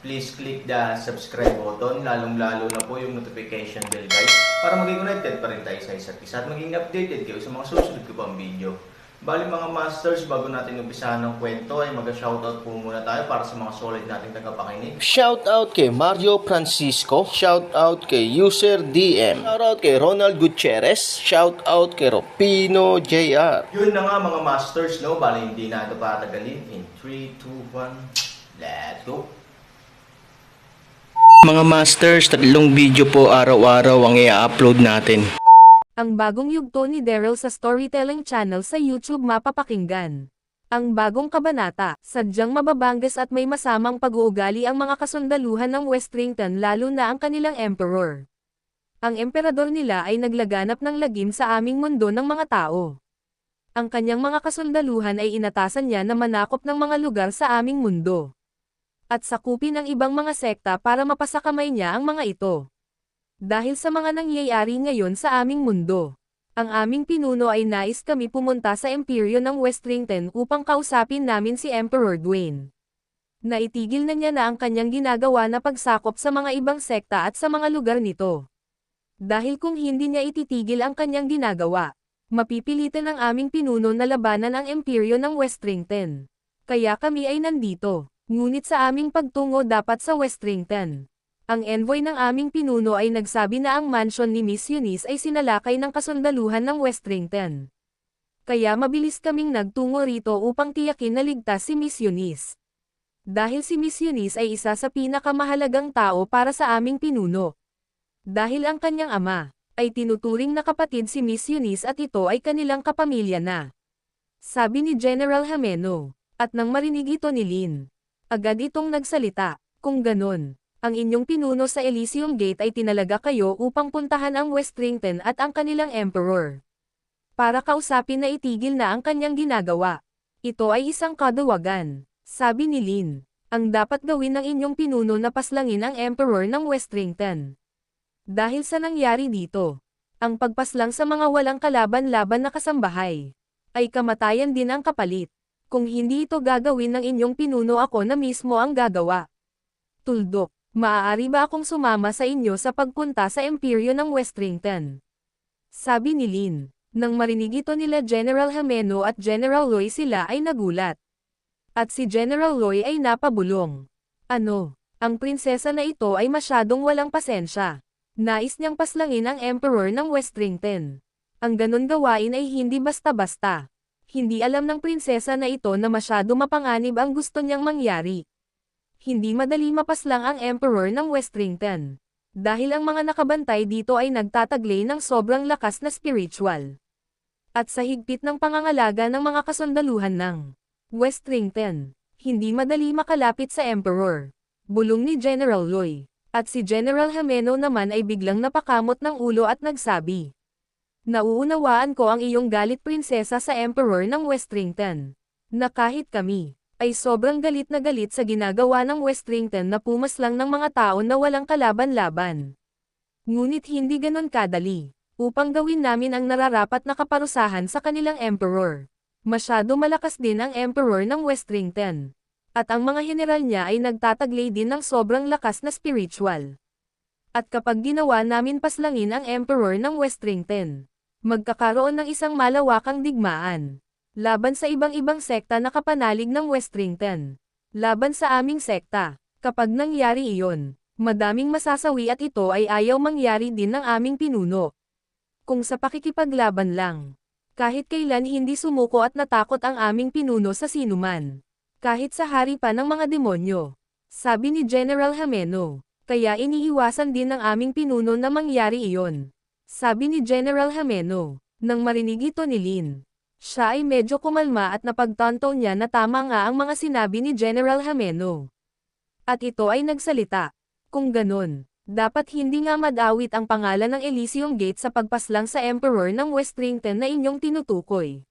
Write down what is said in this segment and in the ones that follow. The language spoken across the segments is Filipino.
please click the subscribe button, lalong-lalo na po yung notification bell guys, para maging connected pa rin tayo sa isa't isa at maging updated kayo sa mga susunod ko pang video. Bali mga masters, bago natin umpisahan ng kwento ay mag-shoutout po muna tayo para sa mga solid nating tagapakinig. Shoutout kay Mario Francisco, shoutout kay User DM, shoutout kay Ronald Gutierrez, shoutout kay Ropino JR. Yun na nga mga masters, no? Bali hindi na ito patagalin. In 3, 2, 1, let's go! Mga masters, tatlong video po araw-araw ang i-upload natin. Ang bagong yugto ni Daryl sa Storytelling Channel sa YouTube mapapakinggan. Ang bagong kabanata, sadyang mababanggas at may masamang pag-uugali ang mga kasundaluhan ng Westrington lalo na ang kanilang emperor. Ang emperador nila ay naglaganap ng lagim sa aming mundo ng mga tao. Ang kanyang mga kasundaluhan ay inatasan niya na manakop ng mga lugar sa aming mundo. At sakupin ang ibang mga sekta para mapasakamay niya ang mga ito. Dahil sa mga nangyayari ngayon sa aming mundo, ang aming pinuno ay nais kami pumunta sa imperyo ng Westrington upang kausapin namin si Emperor Dwayne. Naitigil na niya na ang kanyang ginagawa na pagsakop sa mga ibang sekta at sa mga lugar nito. Dahil kung hindi niya ititigil ang kanyang ginagawa, mapipilitan ng aming pinuno na labanan ang imperyo ng Westrington. Kaya kami ay nandito, ngunit sa aming pagtungo dapat sa Westrington. Ang envoy ng aming pinuno ay nagsabi na ang mansion ni Miss Eunice ay sinalakay ng kasundaluhan ng Westrington. Kaya mabilis kaming nagtungo rito upang tiyakin na ligtas si Miss Eunice. Dahil si Miss Eunice ay isa sa pinakamahalagang tao para sa aming pinuno. Dahil ang kanyang ama, ay tinuturing na kapatid si Miss Eunice at ito ay kanilang kapamilya na. Sabi ni General Hameno, at nang marinig ito ni Lin, agad itong nagsalita, kung ganon, ang inyong pinuno sa Elysium Gate ay tinalaga kayo upang puntahan ang Westrington at ang kanilang emperor. Para kausapin na itigil na ang kanyang ginagawa. Ito ay isang kadawagan, sabi ni Lin. Ang dapat gawin ng inyong pinuno na paslangin ang emperor ng Westrington. Dahil sa nangyari dito, ang pagpaslang sa mga walang kalaban-laban na kasambahay, ay kamatayan din ang kapalit. Kung hindi ito gagawin ng inyong pinuno ako na mismo ang gagawa. Tuldok. Maaari ba akong sumama sa inyo sa pagpunta sa imperyo ng Westrington? Sabi ni Lin. Nang marinig ito nila General Hameno at General Loy sila ay nagulat. At si General Loy ay napabulong. Ano? Ang prinsesa na ito ay masyadong walang pasensya. Nais niyang paslangin ang emperor ng Westrington. Ang ganon gawain ay hindi basta-basta. Hindi alam ng prinsesa na ito na masyado mapanganib ang gusto niyang mangyari hindi madali mapaslang ang emperor ng Westrington. Dahil ang mga nakabantay dito ay nagtataglay ng sobrang lakas na spiritual. At sa higpit ng pangangalaga ng mga kasundaluhan ng Westrington, hindi madali makalapit sa emperor. Bulong ni General Loy. At si General Hameno naman ay biglang napakamot ng ulo at nagsabi. Nauunawaan ko ang iyong galit prinsesa sa emperor ng Westrington. Na kahit kami, ay sobrang galit na galit sa ginagawa ng Westrington na pumaslang ng mga tao na walang kalaban-laban. Ngunit hindi ganon kadali, upang gawin namin ang nararapat na kaparusahan sa kanilang emperor. Masyado malakas din ang emperor ng Westrington. At ang mga general niya ay nagtataglay din ng sobrang lakas na spiritual. At kapag ginawa namin paslangin ang emperor ng Westrington, magkakaroon ng isang malawakang digmaan laban sa ibang-ibang sekta na kapanalig ng Westrington. Laban sa aming sekta. Kapag nangyari iyon, madaming masasawi at ito ay ayaw mangyari din ng aming pinuno. Kung sa pakikipaglaban lang, kahit kailan hindi sumuko at natakot ang aming pinuno sa sinuman. Kahit sa hari pa ng mga demonyo. Sabi ni General Hameno, kaya iniiwasan din ng aming pinuno na mangyari iyon. Sabi ni General Hameno, nang marinig ito ni Lin. Siya ay medyo kumalma at napagtanto niya na tama nga ang mga sinabi ni General Hameno. At ito ay nagsalita. Kung ganon, Dapat hindi nga madawit ang pangalan ng Elysium Gate sa pagpaslang sa Emperor ng Westrington na inyong tinutukoy.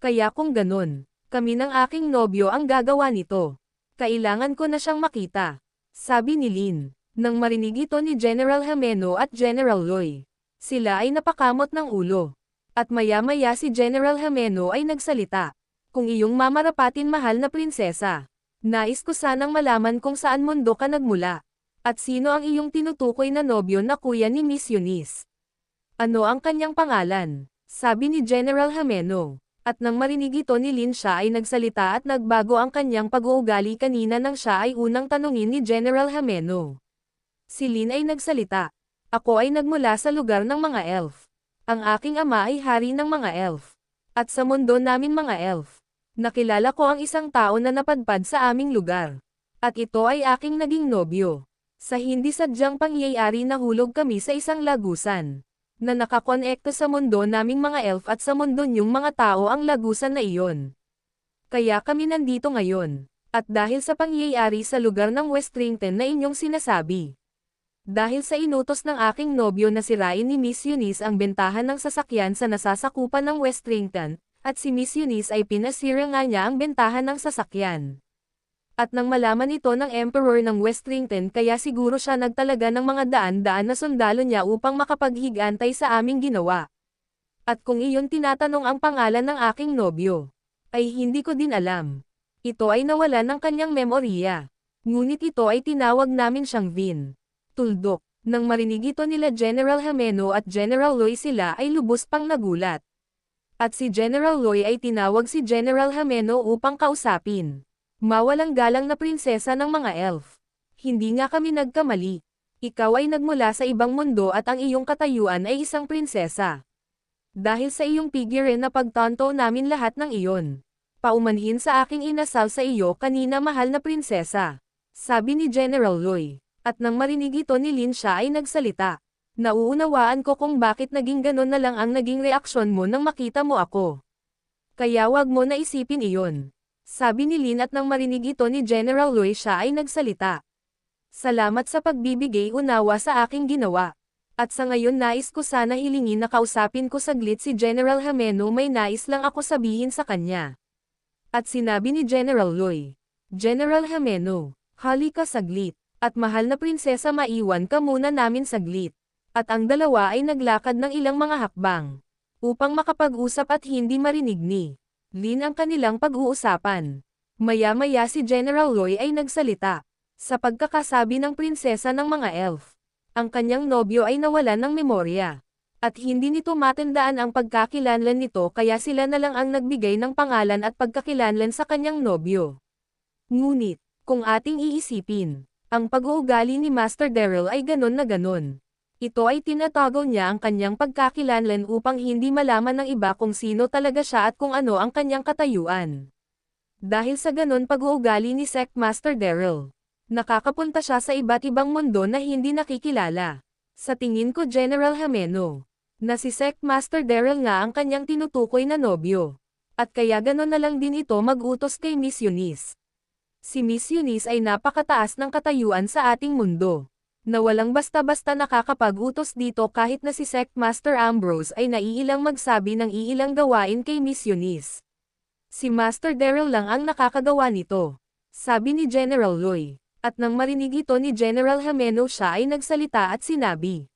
Kaya kung ganun, kami ng aking nobyo ang gagawa nito. Kailangan ko na siyang makita. Sabi ni Lin, nang marinig ito ni General Hameno at General Loy. Sila ay napakamot ng ulo. At maya-maya si General Hameno ay nagsalita. Kung iyong mamarapatin mahal na prinsesa, nais ko sanang malaman kung saan mundo ka nagmula. At sino ang iyong tinutukoy na nobyo na kuya ni Miss Eunice? Ano ang kanyang pangalan? Sabi ni General Hameno. At nang marinig ito ni Lin siya ay nagsalita at nagbago ang kanyang pag-uugali kanina nang siya ay unang tanungin ni General Hameno. Si Lin ay nagsalita. Ako ay nagmula sa lugar ng mga elf. Ang aking ama ay hari ng mga elf. At sa mundo namin mga elf, nakilala ko ang isang tao na napadpad sa aming lugar. At ito ay aking naging nobyo. Sa hindi sadyang pangyayari nahulog kami sa isang lagusan. Na nakakonekto sa mundo naming mga elf at sa mundo niyong mga tao ang lagusan na iyon. Kaya kami nandito ngayon. At dahil sa pangyayari sa lugar ng Westrington na inyong sinasabi. Dahil sa inutos ng aking nobyo na sirain ni Miss Eunice ang bentahan ng sasakyan sa nasasakupan ng Westrington, at si Miss Eunice ay pinasira nga niya ang bentahan ng sasakyan. At nang malaman ito ng Emperor ng Westrington kaya siguro siya nagtalaga ng mga daan-daan na sundalo niya upang makapaghigantay sa aming ginawa. At kung iyon tinatanong ang pangalan ng aking nobyo, ay hindi ko din alam. Ito ay nawala ng kanyang memorya. Ngunit ito ay tinawag namin siyang Vin. Tuldok, nang marinig ito nila General Hameno at General Loy sila ay lubos pang nagulat. At si General Loy ay tinawag si General Hameno upang kausapin. Mawalang galang na prinsesa ng mga elf. Hindi nga kami nagkamali. Ikaw ay nagmula sa ibang mundo at ang iyong katayuan ay isang prinsesa. Dahil sa iyong figure na pagtanto namin lahat ng iyon. Paumanhin sa aking inasal sa iyo kanina mahal na prinsesa. Sabi ni General Loy. At nang marinig ito ni Lin siya ay nagsalita. Nauunawaan ko kung bakit naging ganon na lang ang naging reaksyon mo nang makita mo ako. Kaya wag mo na isipin iyon. Sabi ni Lin at nang marinig ito ni General Loy siya ay nagsalita. Salamat sa pagbibigay unawa sa aking ginawa. At sa ngayon nais ko sana hilingin na kausapin ko saglit si General Hameno may nais lang ako sabihin sa kanya. At sinabi ni General Loy, General Hameno, hali ka saglit, at mahal na prinsesa maiwan ka muna namin saglit. At ang dalawa ay naglakad ng ilang mga hakbang, upang makapag-usap at hindi marinig ni Lin ang kanilang pag-uusapan. Maya-maya si General Roy ay nagsalita. Sa pagkakasabi ng prinsesa ng mga elf, ang kanyang nobyo ay nawalan ng memorya. At hindi nito matandaan ang pagkakilanlan nito kaya sila na lang ang nagbigay ng pangalan at pagkakilanlan sa kanyang nobyo. Ngunit, kung ating iisipin, ang pag-uugali ni Master Daryl ay ganon na ganon. Ito ay tinatago niya ang kanyang pagkakilanlan upang hindi malaman ng iba kung sino talaga siya at kung ano ang kanyang katayuan. Dahil sa ganon pag-uugali ni Sect Master Daryl, nakakapunta siya sa iba't ibang mundo na hindi nakikilala. Sa tingin ko General Hameno, na si Sect Master Daryl nga ang kanyang tinutukoy na nobyo. At kaya ganon na lang din ito mag-utos kay Miss Eunice. Si Miss Eunice ay napakataas ng katayuan sa ating mundo na walang basta-basta nakakapag-utos dito kahit na si Sect Master Ambrose ay naiilang magsabi ng iilang gawain kay Miss Eunice. Si Master Daryl lang ang nakakagawa nito. Sabi ni General Loy. At nang marinig ito ni General Hameno siya ay nagsalita at sinabi.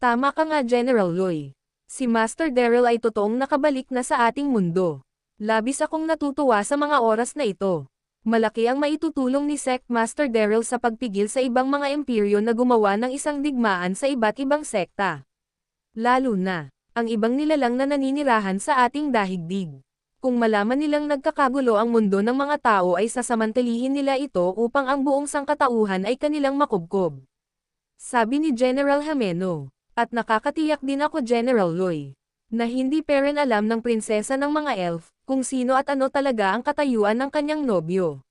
Tama ka nga General Loy. Si Master Daryl ay totoong nakabalik na sa ating mundo. Labis akong natutuwa sa mga oras na ito. Malaki ang maitutulong ni Sect Master Daryl sa pagpigil sa ibang mga imperyo na gumawa ng isang digmaan sa iba't ibang sekta. Lalo na, ang ibang nilalang na naninirahan sa ating dahigdig. Kung malaman nilang nagkakagulo ang mundo ng mga tao ay sasamantalihin nila ito upang ang buong sangkatauhan ay kanilang makubkob. Sabi ni General Hameno, at nakakatiyak din ako General Loy, na hindi peren alam ng prinsesa ng mga elf, kung sino at ano talaga ang katayuan ng kanyang nobyo.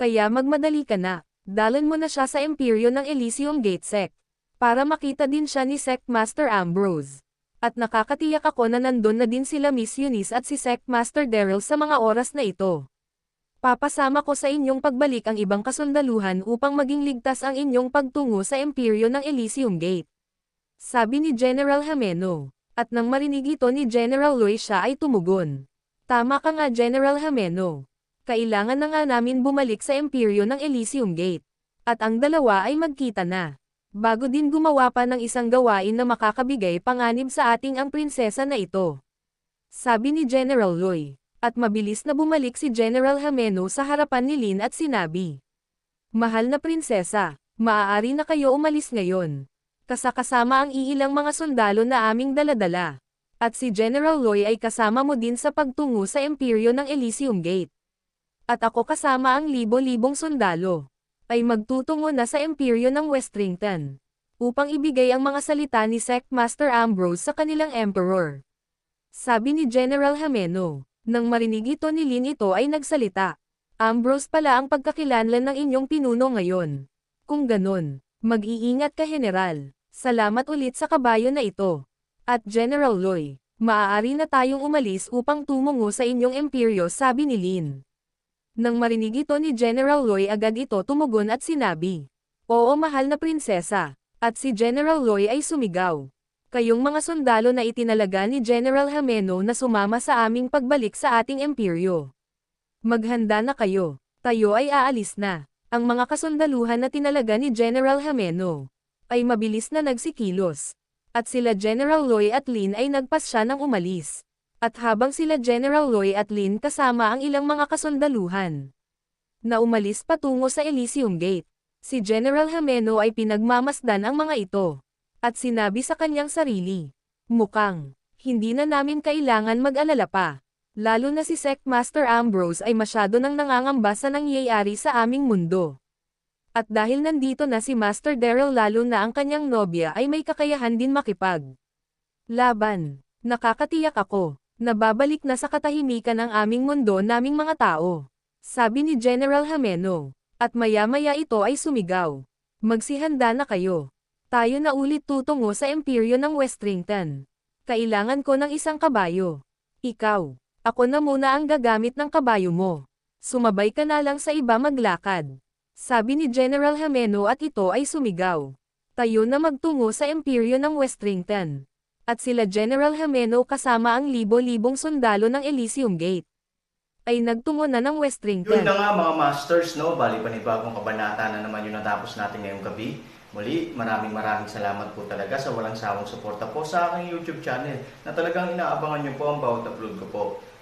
Kaya magmadali ka na, dalan mo na siya sa imperyo ng Elysium Gate Sect, para makita din siya ni Sect Master Ambrose. At nakakatiyak ako na nandun na din sila Miss Eunice at si Sect Master Daryl sa mga oras na ito. Papasama ko sa inyong pagbalik ang ibang kasundaluhan upang maging ligtas ang inyong pagtungo sa imperyo ng Elysium Gate. Sabi ni General Hameno. At nang marinig ito ni General Loy ay tumugon. Tama ka nga General Hameno. Kailangan na nga namin bumalik sa imperyo ng Elysium Gate. At ang dalawa ay magkita na. Bago din gumawa pa ng isang gawain na makakabigay panganib sa ating ang prinsesa na ito. Sabi ni General Loy. At mabilis na bumalik si General Hameno sa harapan ni Lin at sinabi. Mahal na prinsesa, maaari na kayo umalis ngayon. Kasakasama ang iilang mga sundalo na aming daladala. At si General Loy ay kasama mo din sa pagtungo sa imperyo ng Elysium Gate. At ako kasama ang libo-libong sundalo. Ay magtutungo na sa imperyo ng Westrington. Upang ibigay ang mga salita ni Sect Master Ambrose sa kanilang emperor. Sabi ni General Hameno. Nang marinig ito ni Lin ito ay nagsalita. Ambrose pala ang pagkakilanlan ng inyong pinuno ngayon. Kung ganon, mag-iingat ka General. Salamat ulit sa kabayo na ito. At General Loy, maaari na tayong umalis upang tumungo sa inyong imperyo sabi ni Lin. Nang marinig ito ni General Loy agad ito tumugon at sinabi. Oo mahal na prinsesa. At si General Loy ay sumigaw. Kayong mga sundalo na itinalaga ni General Hameno na sumama sa aming pagbalik sa ating imperyo. Maghanda na kayo. Tayo ay aalis na. Ang mga kasundaluhan na tinalaga ni General Hameno ay mabilis na nagsikilos. At sila General Loy at Lin ay nagpasya ng umalis. At habang sila General Loy at Lin kasama ang ilang mga kasundaluhan na umalis patungo sa Elysium Gate, si General Hameno ay pinagmamasdan ang mga ito. At sinabi sa kanyang sarili, mukhang, hindi na namin kailangan mag-alala pa. Lalo na si Sect Master Ambrose ay masyado nang nangangamba sa nangyayari sa aming mundo. At dahil nandito na si Master Daryl lalo na ang kanyang nobya ay may kakayahan din makipag. Laban. Nakakatiyak ako. Nababalik na sa katahimikan ang aming mundo naming mga tao. Sabi ni General Hameno. At maya-maya ito ay sumigaw. Magsihanda na kayo. Tayo na ulit tutungo sa imperyo ng Westrington. Kailangan ko ng isang kabayo. Ikaw. Ako na muna ang gagamit ng kabayo mo. Sumabay ka na lang sa iba maglakad. Sabi ni General Hameno at ito ay sumigaw. Tayo na magtungo sa imperyo ng Westrington. At sila General Hameno kasama ang libo-libong sundalo ng Elysium Gate. Ay nagtungo na ng Westrington. Yun na nga mga masters, no? Bali panibagong kabanata na naman yung natapos natin ngayong gabi. Muli, maraming maraming salamat po talaga sa walang sawang suporta po sa aking YouTube channel na talagang inaabangan nyo po ang bawat upload ko po.